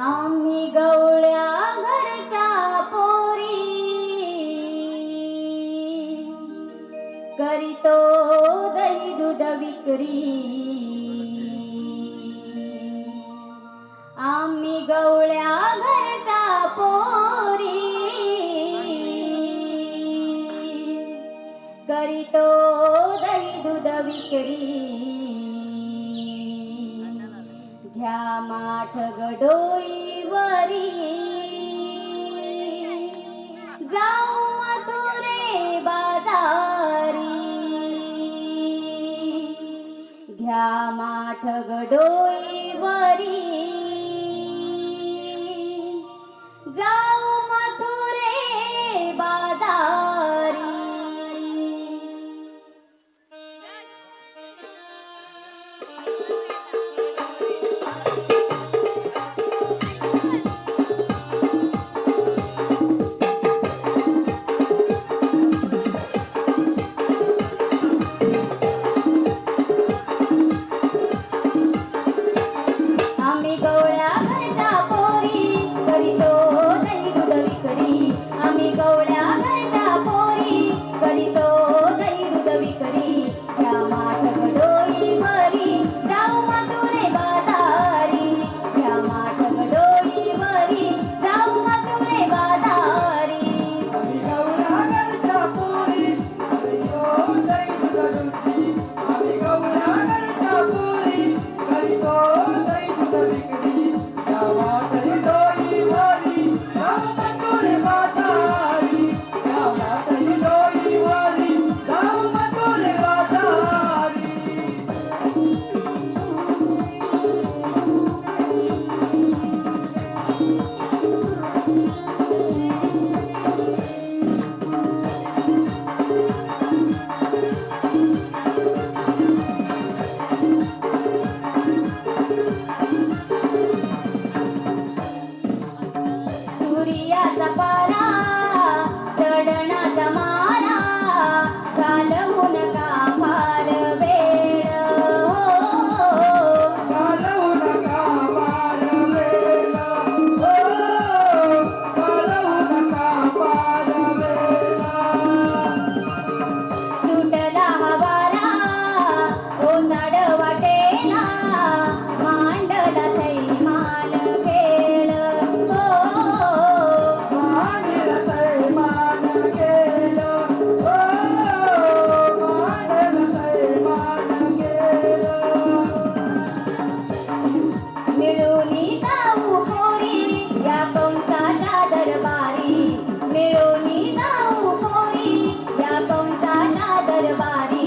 आम्ही गवळ्या घरच्या पोरी. करीतो दही दूध विक्री. आम्ही गवळ्या घरच्या पोरी. करीतो दही दूध विक्री. रामाठ गडोईवरी जाऊ मथुरे बाजारी. घ्या माठ गडोईवरी जाऊ मथुरे बाजारी. Bye. everybody.